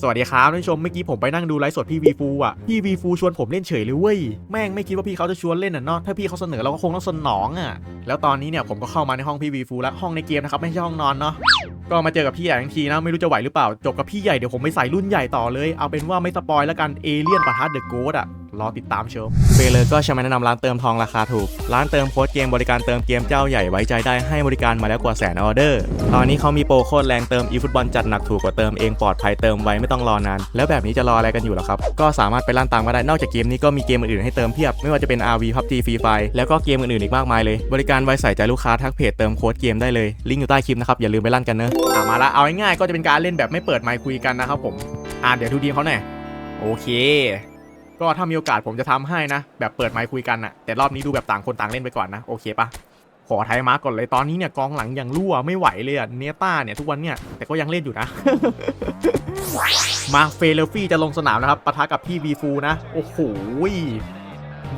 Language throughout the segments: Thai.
สวัสดีครับท่านผู้ชมเมื่อกี้ผมไปนั่งดูไลฟ์สดพี่วีฟูอะพี่วีฟูชวนผมเล่นเฉยเลยเว้ยแม่งไม่คิดว่าพี่เขาจะชวนเล่นอะเนาะถ้าพี่เขาเสนอเราก็คงต้องสนองอะแล้วตอนนี้เนี่ยผมก็เข้ามาในห้องพี่วีฟูแล้วห้องในเกมนะครับไม่ใช่ห้องนอนเนาะก็มาเจอกับพี่ใหญ่ทั้งทีนะไม่รู้จะไหวหรือเปล่าจบกับพี่ใหญ่เดี๋ยวผมไปใส่รุ่นใหญ่ต่อเลยเอาเป็นว่าไม่สปอยแล้วกันเอเลี่ยนปะทะเดอะโกดอะ อติดตามชมเฟเลอร์ก็จะมาแนะนำร้านเติมทองราคาถูก ร้านเติมโค้ดเกมบริการเติมเกมเจ้าใหญ่ไว้ใจได้ให้บริการมาแล้วกว่าแสนออเดอร์ ตอนนี้เขามีโปรโคตรแรงเติมอีฟุตบอลจัดหนักถูกกว่าเติมเองปลอดภัยเติมไวไม่ต้องรอนาน แล้วแบบนี้จะรออะไรกันอยู่ล่ะครับ ก็สามารถไปลั่นตามก็ได้นอกจากเกมนี้ก็มีเกมอื่นๆให้เติมเพียบไม่ว่าจะเป็น RV PUBG Free Fire แล้วก็เกมอื่นๆอีกมากมายเลย บริการไว้ใส่ใจลูกค้าทักเพจเติมโค้ดเกมได้เลยลิงก์อยู่ใต้คลิปนะครับอย่าลืมไปลั่นกันเนอะอะมาละเอาง่ายๆก็จะเป็นการเล่นแบบไม่เปิดไมค์คุยกันนะครับผมอะเดี๋ยวดูดีเขาหน่อยโอเค ก็ถ้ามีโอกาสผมจะทำให้นะ แบบเปิดไมค์คุยกันนะแต่รอบนี้ดูแบบต่างคนต่างเล่นไปก่อนนะ โอเคปะขอไทยมาร์กก่อนเลยตอนนี้เนี่ยกองหลังอย่างรั่วไม่ไหวเลยอะเนต้าเนี่ยทุกวันเนี่ยแต่ก็ยังเล่นอยู่นะ มาเฟลฟี่จะลงสนามนะครับปะทะกับพี่วีฟูนะ โอ้โห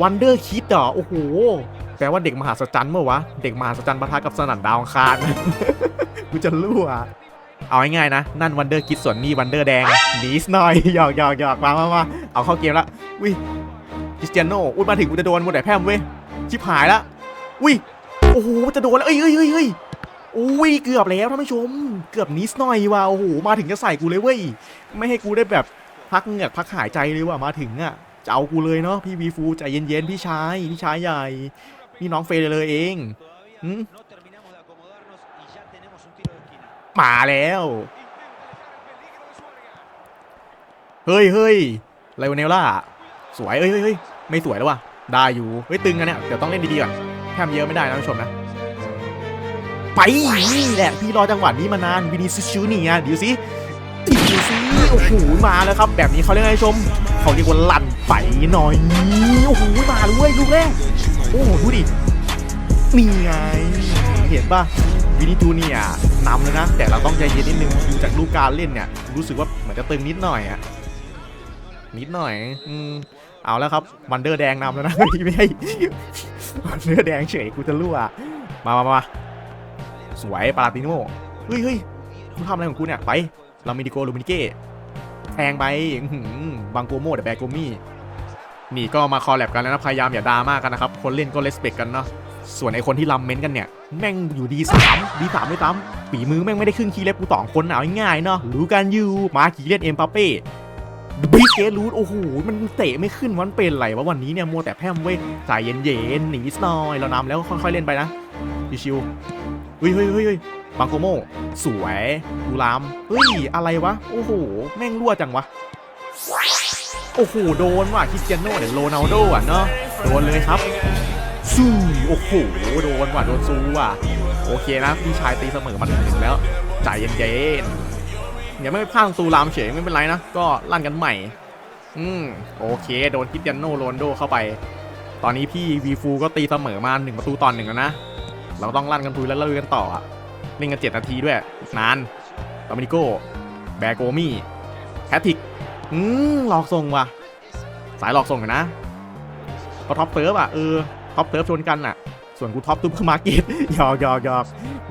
วันเดอร์คิดอะโอ้โหแปลว่าเด็กมหาศจรรย์เมื่อวะ เด็กมหาศจรรย์ปะทะกับสนั่นดาวอังคารกูจะรั่ว เอาง่ายๆนะ นั่นวันเดอร์คิดส่วนนี่วันเดอร์แดงหนีสหน่อยหยอกหยอกหยอกมามามาเอาเข้าเกมละวิคริสเตียโนอุ้ยมาถึงกูจะโดนหมดแต่แพมเว้ยชิบหายละวิโอ้โหจะโดนแล้วเอ้ยเอ้ยเอ้ยเอ้ยโอ้ยเกือบแล้วท่านผู้ชม เกือบนิดหน่อยว่ะโอ้โหมาถึงจะใส่กูเลยเว้ยไม่ให้กูได้แบบพักเหงือกพักหายใจเลยว่ะมาถึงอะจะเอากูเลยเนาะพี่วีฟูใจเย็นๆพี่ชายพี่ชายใหญ่นี่น้องเฟยเลยเอง มาแล้ว เฮ้ยเฮ้ยไลโอเนลล่า สวยเฮ้ยเฮ้ยไม่สวยแล้วว่ะ ได้อยู่ เฮ้ยตึงกันเนี่ย เดี๋ยวต้องเล่นดีๆก่อนแคมเยอะไม่ได้นะท่านผู้ชมนะ ไปนี่แหละ พี่รอจังหวะนี้มานานวินิซิชูนี่อะเดี๋ยวสิเดี๋ยวสิโอ้โห มาแล้วครับ แบบนี้เขาเรียกไงชม เขาเรียกว่าลั่นไปหน่อย โอ้โห มาเลยเว้ยลูกแรก โอ้โห ดูดิ นี่ไง เห็นป่ะวินิจูเนี่ย นำเลยนะ แต่เราต้องใจเย็นนิดนึงดูจากลูกการเล่นเนี่ย รู้สึกว่าเหมือนจะตึงนิดหน่อยอะนิดหน่อยอืมเอาแล้วครับวันเดอร์แดงนำแล้วนะไม่ใช่เนื้อแดงเฉยกูจะรั่วมามามาสวยปาลาติโนเฮ้ยเฮ้ยมึงทำอะไรของกูเนี่ยไปลามิดิโกลูมินิเก้แทงไปหือบางโกโมเดะแบกโกมี่นี่ก็มาคอลแลบกันแล้วนะพยายามอย่าดราม่ากันนะครับ คนเล่นก็เลสเปกกันเนาะ ส่วนไอคนที่ลำเม้นกันเนี่ย แม่งอยู่ดีสามดีสามไม่ตามฝีมือแม่งไม่ได้ครึ่งคีเล็บกูสองคนเอาง่ายๆเนาะรู้กันอยู่มาขี่เล่นเอ็มปาเป้บิสเกรูทโอ้โห มันเตะไม่ขึ้นวันเป็นไรวะวันนี้เนี่ยมัวแต่แพร่มเว้ยใจเย็นๆหนีนิดหน่อยเรานำแล้วค่อยๆเล่นไปนะชิวๆเฮ้ยเฮ้ยเฮ้ยเฮ้ยบังโกโมสวยดูรามเฮ้ย อะไรวะ โอ้โห แม่งรั่วจังวะ โอ้โห โดนว่ะคริสเตียโน่เดี๋ยวโรนัลโดอะเนาะโดนเลยครับ สู้โอ้โหโดนว่ะโดนซูว่ะโอเคนะพี่ชายตีเสมอมาถึงหนึ่งแล้วใจเย็นๆอย่าไม่พลาดตูรามเฉยไม่เป็นไรนะ ก็ลั่นกันใหม่ อืมโอเค โดนคริสเตียโนโรนโดเข้าไป ตอนนี้พี่วีฟูก็ตีเสมอมาหนึ่งประตูตอนหนึ่งแล้วนะ เราต้องลั่นกันทุยแล้วเล่นกันต่อเล่นกันเจ็ดนาทีด้วยนานดอมินิโก้แบโกมี่แฮตติกอืมหลอกส่งว่ะ สายหลอกส่งกันนะก็ท็อปเติร์ฟอะเออ ท็อปเติร์ฟชนกันอะ ส่วนกูท็อปตุ๊บมาร์เก็ตหยอกหยอกหยอก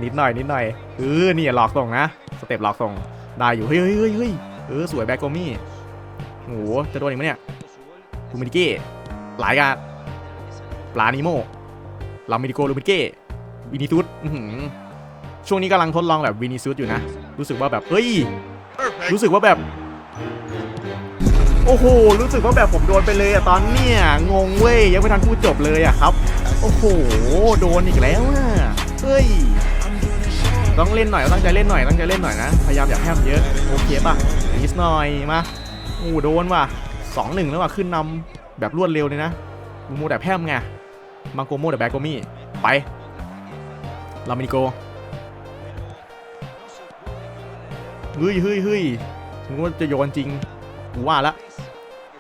นิดหน่อยนิดหน่อยเออนี่หลอกส่งนะสเต็ปหลอกส่งได้อยู่เฮ้ยเฮ้ยเฮ้ยเออสวยแบ็กโกมี่โหจะโดนอีกไหมเนี่ยลูมินิเก้หลายกันปลานิโมลามินิโกลูมินิเก้วินิซุสอื้อหือช่วงนี้กำลังทดลองแบบวินิซุสอยู่นะ รู้สึกว่าแบบเฮ้ยรู้สึกว่าแบบ โอ้โห รู้สึกว่าแบบผมโดนไปเลยอะตอนเนี้ยงงเว้ยยังไม่ทันพูดจบเลยอะครับ โอ้โห โดนอีกแล้วอะเฮ้ย ต้องเล่นหน่อยตั้งใจเล่นหน่อยตั้งใจเล่นหน่อยนะ พยายามอย่าแพมเยอะ โอเคป่ะนิดหน่อยมาโอ้โดนว่ะสองหนึ่งแล้วว่ะขึ้นนำแบบรวดเร็วเลยนะมูโมแต่แพมไงมังโกโมแต่แบกโกมี่ไปลามินิโกเฮ้ยเฮ้ยเฮ้ยถึงว่าจะโยนจริงกูว่าละ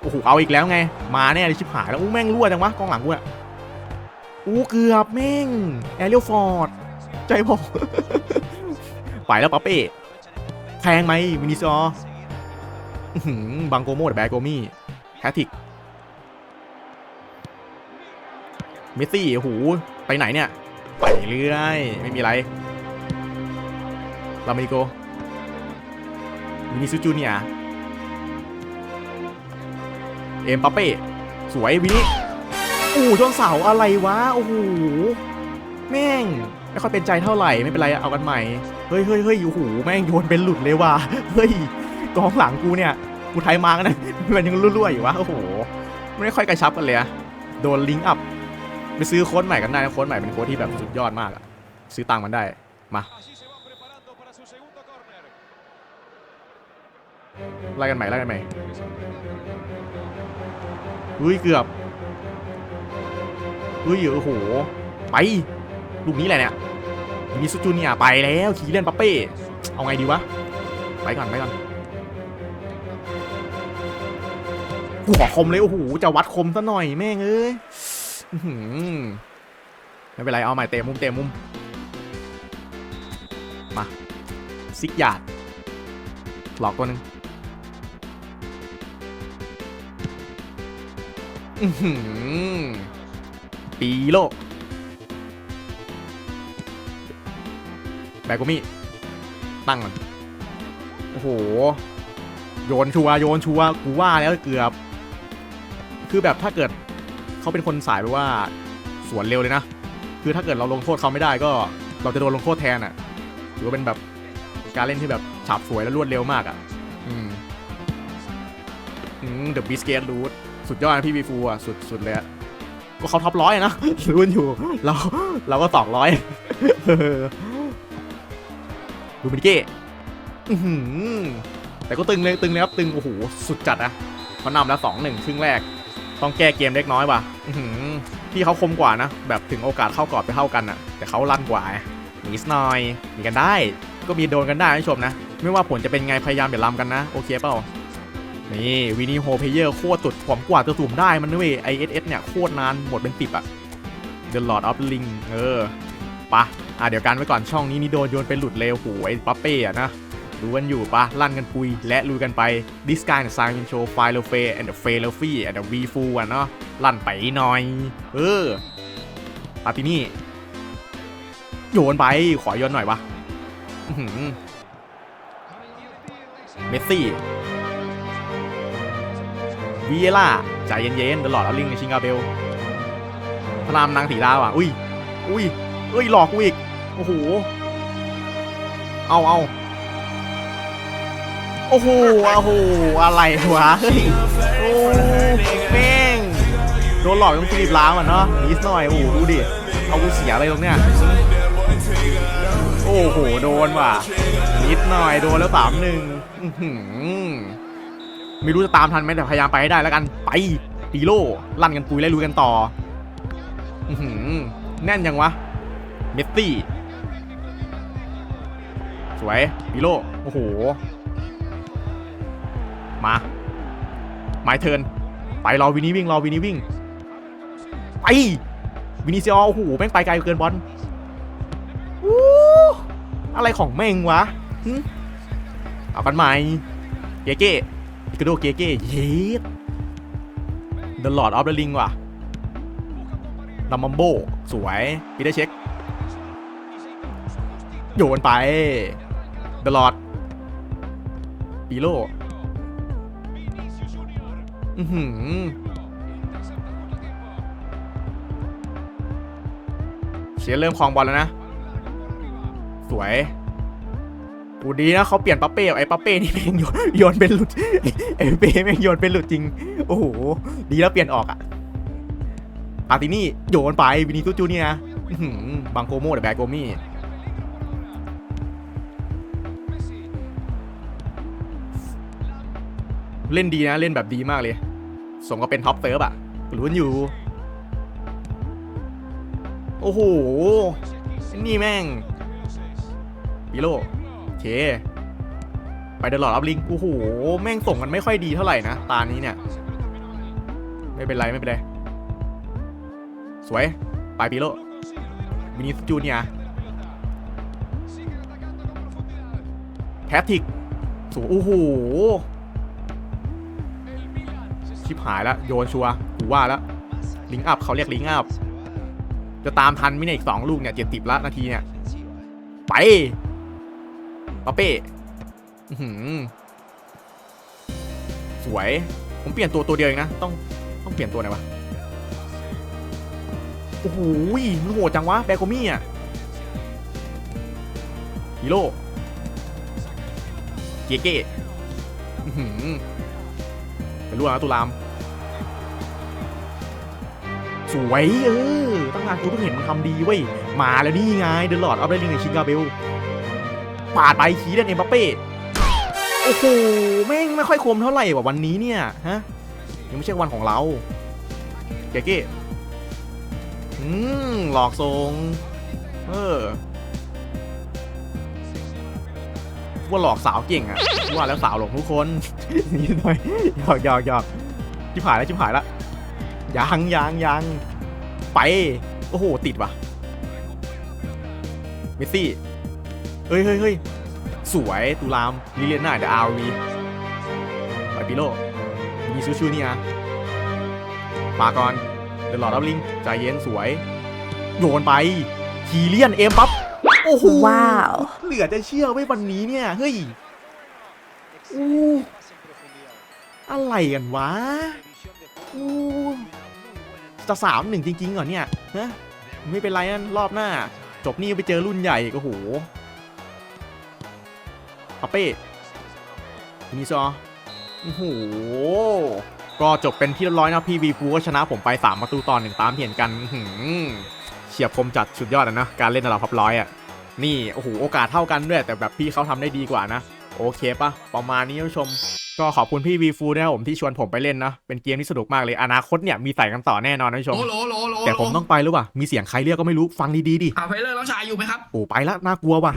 โอ้โหเอาอีกแล้วไง มาแน่เลยชิบหายแล้วอู้แม่งรั่วจังวะกองหลังกูอะอู้เกือบแม่งแอเรียลฟอร์ดใจบอกไปแล้วป๊อปเป้แพงไหมมินิซอร์อื้อหือบังโกโมดแบกโกมี่แฮตติกเมสซี่โอ้โหไปไหนเนี่ย ไปเรื่อยไม่มีอะไรลาเมริโกวินิซูจูเนียร์ เอ็มปาเป้สวยวินี่โอ้โหชนเสาอะไรวะโอ้โหแม่งไม่ค่อยเป็นใจเท่าไหร่ไม่เป็นไรเอากันใหม่เฮ้ยเฮ้ยเฮ้ยโอ้โหแม่งโยนเป็นหลุดเลยว่ะเฮ้ยกองหลังกูเนี่ยกูไทยมากันนะมันยังรั่วๆอยู่วะโอ้โหไม่ค่อยกระชับกันเลยอะโดนลิงก์อัพไปซื้อโค้ดใหม่กันได้โค้ดใหม่เป็นโค้ดที่แบบสุดยอดมากอะซื้อตังค์มันได้มาไล่กันใหม่ไล่กันใหม่ อุ้ยเกือบอุ้ยโอ้โห ไป ลูกนี้แหละเนี่ยมีสุจูเนียไปแล้วขี่เล่นปัปเป้ เอาไงดีวะ ไปก่อนไปก่อนหัวคมเลยโอ้โหจะวัดคมซะหน่อยแม่งเอ้ยไม่เป็นไรเอาใหม่เตะมุมเตะมุม มา ซิกหยาดหลอกตัวหนึ่ง อื้อหือปีโลแบกุมิตั้งมัน โอ้โห โยนชัวร์โยนชัวร์กูว่าแล้วเกือบ คือแบบถ้าเกิดเขาเป็นคนสายแบบว่า สวนเร็วเลยนะ คือถ้าเกิดเราลงโทษเขาไม่ได้ก็ เราจะโดนลงโทษแทนอะถือว่าเป็นแบบการเล่นที่แบบฉาบสวยและรวดเร็วมากอะ อืม อืมเดอะบิสเกตรูท สุดยอดนะพี่วีฟูอะสุดสุดเลยอะก็เขาท็อปร้อยนะรุ่นอยู่เราเราก็สองร้อยดูมินิเก้อื้อหือแต่ก็ตึงเลยตึงเลยครับตึงโอ้โหสุดจัดอะเขานำแล้วสองหนึ่งครึ่งแรก ต้องแก้เกมเล็กน้อยว่ะอื้อหือพี่เขาคมกว่านะ แบบถึงโอกาสเข้ากรอบไปเท่ากันอะแต่เขาลั่นกว่าไงนิดหน่อยมีกันได้ ก็มีโดนกันได้นะผู้ชมนะ ไม่ว่าผลจะเป็นไงพยายามอย่าล้ำกันนะ โอเคเปล่า นี่วินีโฮเพเยอร์โคตรตุดผมกว่าจะสุ่มได้มันนะเว้ย ISS เนี่ยโคตรนานหมดเป็นติบอะ The Lord of Ring เออปะอะเดี๋ยวกันไว้ก่อนช่องนี้นี่โดนโยนเป็นหลุดเร็วโหไอ้ปั๊ปเป้อะนะรู้กันอยู่ปะลั่นกันปุย และลุยกันไป This guy and Sign in Show f i l o f e and the f a l o f y and the V f u อะเนาะลั่นไปหน่อย เออปาตินี่ โยนไป ขอโยนหน่อยวะเมสซี่ วีเอล่าใจเย็นๆเดลอดเอาลิงในชิงกาเบล พระรามนางสีดาวอะ อุ้ย อุ้ยเอ้ยหลอกกูอีก โอ้โห เอาเอาโอ้โห โอ้โห อะไรวะ เฮ้ย โอ้แม่ง โดนหลอกต้องฟิลิปล้างอะเนาะนิดหน่อย โอ้โห ดูดิ เอากูเสียอะไรตรงเนี้ย โอ้โห โดนว่ะ นิดหน่อย โดนแล้วสามหนึ่ง ไม่รู้จะตามทันไหมแต่พยายามไปให้ได้แล้วกันไปปีโลลั่นกันปุยไล่ลุยกันต่อแน่นยังวะ เมสซี่ สวยปีโลโอ้โห มาไมเทินไปรอวินี่วิ่งรอวินี่วิ่งไปวินิซิออโอ้โหแม่งไปไกลเกินบอลอู้อะไรของแม่งวะเอากันใหม่เก๊เก้ พิกาโดเกเก้เย็ด The Lord of the Ring ว่ะลัมมัมโบสวยปีเตอร์เช็ค โยนไป The Lord ปีโลอือหือเสียเริ่มคลองบอลแล้วนะ สวย กูดีนะเขาเปลี่ยนปั๊ปเป้ไอ้ปั๊ปเป้นี่แม่งโยนเป็นหลุดไอ้เป้แม่งโยนเป็นหลุดจริง โอ้โห ดีแล้วเปลี่ยนออกอะอาร์ตินี่โยนไปวินิตุจูนี่นะบางโกโมเดอแบกโกมี่เล่นดีนะเล่นแบบดีมากเลย สมกับเป็นท็อปเซิร์ฟอะรู้นอยู่ โอ้โห นี่แม่ง ปิโล เค ไปเดลอดอัพลิงโอ้โหแม่งส่งกันไม่ค่อยดีเท่าไหร่นะตานี้เนี่ย ไม่เป็นไรไม่เป็นไร สวย ไปปีโลวินิสจูเนียแพทติกสูโอ้โหชิบหายแล้วโยนชัวร์กูว่าแล้วลิงอัพเขาเรียกลิงอัพจะตามทันไมิเนี่ยอีกสองลูกเนี่ยเจ็ดสิบละนาทีเนี่ย ไป ปาเป้อื้อหือสวย ผมเปลี่ยนตัวตัวเดียวเองนะ ต้องต้องเปลี่ยนตัวไหนวะ โอ้โหมันโหดจังวะ แบโกมี่อะฮีโร่เกเก้อื้อหือไปรู้นะตุลาม สวย เออ ตั้งนานกูเพิ่งเห็นมันทำดีเว้ย มาแล้วนี่ไง เดนหลอดเอาได้ลิงในชิงกาเบล ปาดไปขีเล่นเอ็มบัปเป้โอ้โหแม่งไม่ค่อยคมเท่าไหร่ว่ะวันนี้เนี่ยฮะยังไม่ใช่วันของเราเกเก้อืมหลอกทรงเออว่าหลอกสาวเก่งอะว่าแล้วสาวหลงทุกคนนี่หน่อยหยอกหยอกหยอกชิบหายแล้วชิบหายแล้วยังยังยังไป โอ้โห ติดว่ะเมสซี่ เฮ้ยเฮ้ยเฮ้ยสวยตุลามลิเลียนหน้าเดอาร์วีไปปิโลมีชูชูนี่นะปากอนเดนหลอดอัพลิงใจเย็นสวย โยนไปคีเลียนเอ็มปั๊บโอ้โหว้าวเหลือจะเชื่อไว้ยวันนี้เนี่ย เฮ้ยอู้อะไรกันวะอู้จะสามหนึ่งจริงๆเหรอเนี่ยฮะไม่เป็นไรนั่นรอบหน้า จบนี่ไปเจอรุ่นใหญ่อีกโอ้โห ปาเป้มิซอโอ้โหก็จบเป็นที่เรียบร้อยนะพี่วีฟูก็ชนะผมไป 3 ประตูต่อหนึ่งตามที่เห็นกันอื้อหือเฉียบคมจัดสุดยอดอะนะการเล่นระดับพับร้อยอะนี่โอ้โหโอกาสเท่ากันด้วย แต่แบบพี่เขาทำได้ดีกว่านะ โอเคปะประมาณนี้ท่านผู้ชม ก็ขอบคุณพี่วีฟูนะครับผมที่ชวนผมไปเล่นนะ เป็นเกมที่สนุกมากเลยอนาคตเนี่ยมีใส่กันต่อแน่นอนนะท่านผู้ชมโอ้โหโหลโหลแต่ผมต้องไปหรือเปล่ามีเสียงใครเรียกก็ไม่รู้ฟังดีๆดิอ่าเพลเลอร์แล้วชายอยู่ไหมครับโอ้ไปละน่ากลัวว่ะ